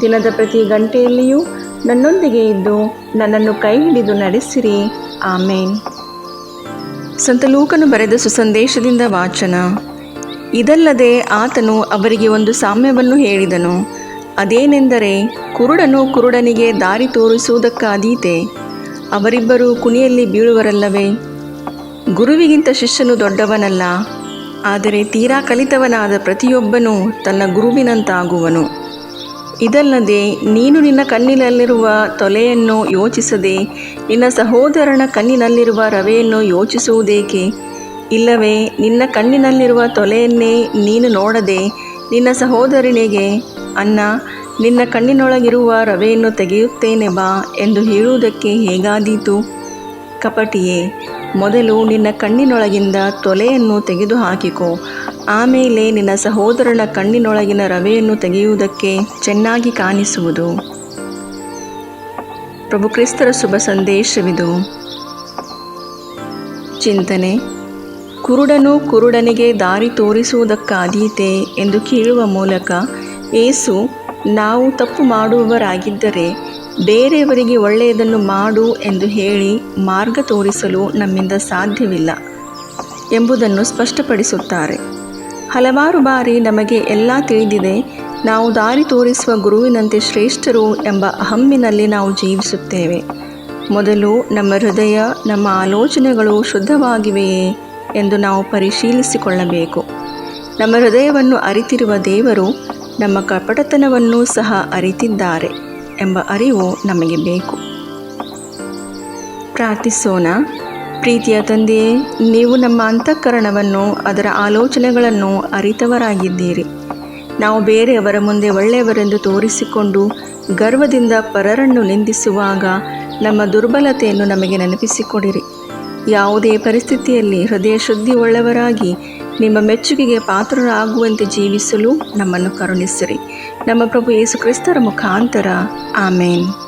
ದಿನದ ಪ್ರತಿ ಗಂಟೆಯಲ್ಲಿಯೂ ನನ್ನೊಂದಿಗೆ ಇದ್ದು ನನ್ನನ್ನು ಕೈ ಹಿಡಿದು ನಡೆಸಿರಿ. ಆಮೇನ್. ಸಂತ ಲೂಕನು ಬರೆದ ಸುಸಂದೇಶದಿಂದ ವಾಚನ. ಇದಲ್ಲದೆ ಆತನು ಅವರಿಗೆ ಒಂದು ಸಾಮ್ಯವನ್ನು ಹೇಳಿದನು. ಅದೇನೆಂದರೆ, ಕುರುಡನು ಕುರುಡನಿಗೆ ದಾರಿ ತೋರಿಸುವುದಕ್ಕಾದೀತೆ. ಅವರಿಬ್ಬರು ಕುಣಿಯಲ್ಲಿ ಬೀಳುವರಲ್ಲವೇ? ಗುರುವಿಗಿಂತ ಶಿಷ್ಯನು ದೊಡ್ಡವನಲ್ಲ. ಆದರೆ ತೀರಾ ಕಲಿತವನಾದ ಪ್ರತಿಯೊಬ್ಬನೂ ತನ್ನ ಗುರುವಿನಂತಾಗುವನು. ಇದಲ್ಲದೆ ನೀನು ನಿನ್ನ ಕಣ್ಣಿನಲ್ಲಿರುವ ತೊಲೆಯನ್ನು ಯೋಚಿಸದೆ, ನಿನ್ನ ಸಹೋದರನ ಕಣ್ಣಿನಲ್ಲಿರುವ ರವೆಯನ್ನು ಯೋಚಿಸುವುದೇಕೆ? ಇಲ್ಲವೇ, ನಿನ್ನ ಕಣ್ಣಿನಲ್ಲಿರುವ ತೊಲೆಯನ್ನೇ ನೀನು ನೋಡದೆ, ನಿನ್ನ ಸಹೋದರನಿಗೆ ಅನ್ನ ನಿನ್ನ ಕಣ್ಣಿನೊಳಗಿರುವ ರವೆಯನ್ನು ತೆಗೆಯುತ್ತೇನೆ ಬಾ ಎಂದು ಹೇಳುವುದಕ್ಕೆ ಹೇಗಾದೀತು? ಕಪಟಿಯೇ, ಮೊದಲು ನಿನ್ನ ಕಣ್ಣಿನೊಳಗಿಂದ ತೊಲೆಯನ್ನು ತೆಗೆದುಹಾಕಿಕೋ. ಆಮೇಲೆ ನಿನ್ನ ಸಹೋದರನ ಕಣ್ಣಿನೊಳಗಿನ ರವೆಯನ್ನು ತೆಗೆಯುವುದಕ್ಕೆ ಚೆನ್ನಾಗಿ ಕಾಣಿಸುವುದು. ಪ್ರಭು ಕ್ರಿಸ್ತರ ಶುಭ ಸಂದೇಶವಿದು. ಚಿಂತನೆ, ಕುರುಡನು ಕುರುಡನಿಗೆ ದಾರಿ ತೋರಿಸುವುದಕ್ಕಾದೀತೆ ಎಂದು ಕೇಳುವ ಮೂಲಕ ಏಸು, ನಾವು ತಪ್ಪು ಮಾಡುವವರಾಗಿದ್ದರೆ ಬೇರೆಯವರಿಗೆ ಒಳ್ಳೆಯದನ್ನು ಮಾಡು ಎಂದು ಹೇಳಿ ಮಾರ್ಗ ತೋರಿಸಲು ನಮ್ಮಿಂದ ಸಾಧ್ಯವಿಲ್ಲ ಎಂಬುದನ್ನು ಸ್ಪಷ್ಟಪಡಿಸುತ್ತಾರೆ. ಹಲವಾರು ಬಾರಿ ನಮಗೆ ಎಲ್ಲ ತಿಳಿದಿದೆ, ನಾವು ದಾರಿ ತೋರಿಸುವ ಗುರುವಿನಂತೆ ಶ್ರೇಷ್ಠರು ಎಂಬ ಅಹಮ್ಮಿನಲ್ಲಿ ನಾವು ಜೀವಿಸುತ್ತೇವೆ. ಮೊದಲು ನಮ್ಮ ಹೃದಯ, ನಮ್ಮ ಆಲೋಚನೆಗಳು ಶುದ್ಧವಾಗಿವೆಯೇ ಎಂದು ನಾವು ಪರಿಶೀಲಿಸಿಕೊಳ್ಳಬೇಕು. ನಮ್ಮ ಹೃದಯವನ್ನು ಅರಿತಿರುವ ದೇವರು ನಮ್ಮ ಕಪಟತನವನ್ನು ಸಹ ಅರಿತಿದ್ದಾರೆ ಎಂಬ ಅರಿವು ನಮಗೆ ಬೇಕು. ಪ್ರಾರ್ಥಿಸೋಣ. ಪ್ರೀತಿಯ ತಂದೆಯೇ, ನೀವು ನಮ್ಮ ಅಂತಃಕರಣವನ್ನು, ಅದರ ಆಲೋಚನೆಗಳನ್ನು ಅರಿತವರಾಗಿದ್ದೀರಿ. ನಾವು ಬೇರೆಯವರ ಮುಂದೆ ಒಳ್ಳೆಯವರೆಂದು ತೋರಿಸಿಕೊಂಡು ಗರ್ವದಿಂದ ಪರರನ್ನು ನಿಂದಿಸುವಾಗ ನಮ್ಮ ದುರ್ಬಲತೆಯನ್ನು ನಮಗೆ ನೆನಪಿಸಿಕೊಡಿರಿ. ಯಾವುದೇ ಪರಿಸ್ಥಿತಿಯಲ್ಲಿ ಹೃದಯ ಶುದ್ಧಿ ಉಳ್ಳವರಾಗಿ ನಿಮ್ಮ ಮೆಚ್ಚುಗೆಗೆ ಪಾತ್ರರಾಗುವಂತೆ ಜೀವಿಸಲು ನಮ್ಮನ್ನು ಕರುಣಿಸಿರಿ. ನಮ್ಮ ಪ್ರಭು ಯೇಸು ಕ್ರಿಸ್ತರ ಮುಖಾಂತರ. ಆಮೇನ್.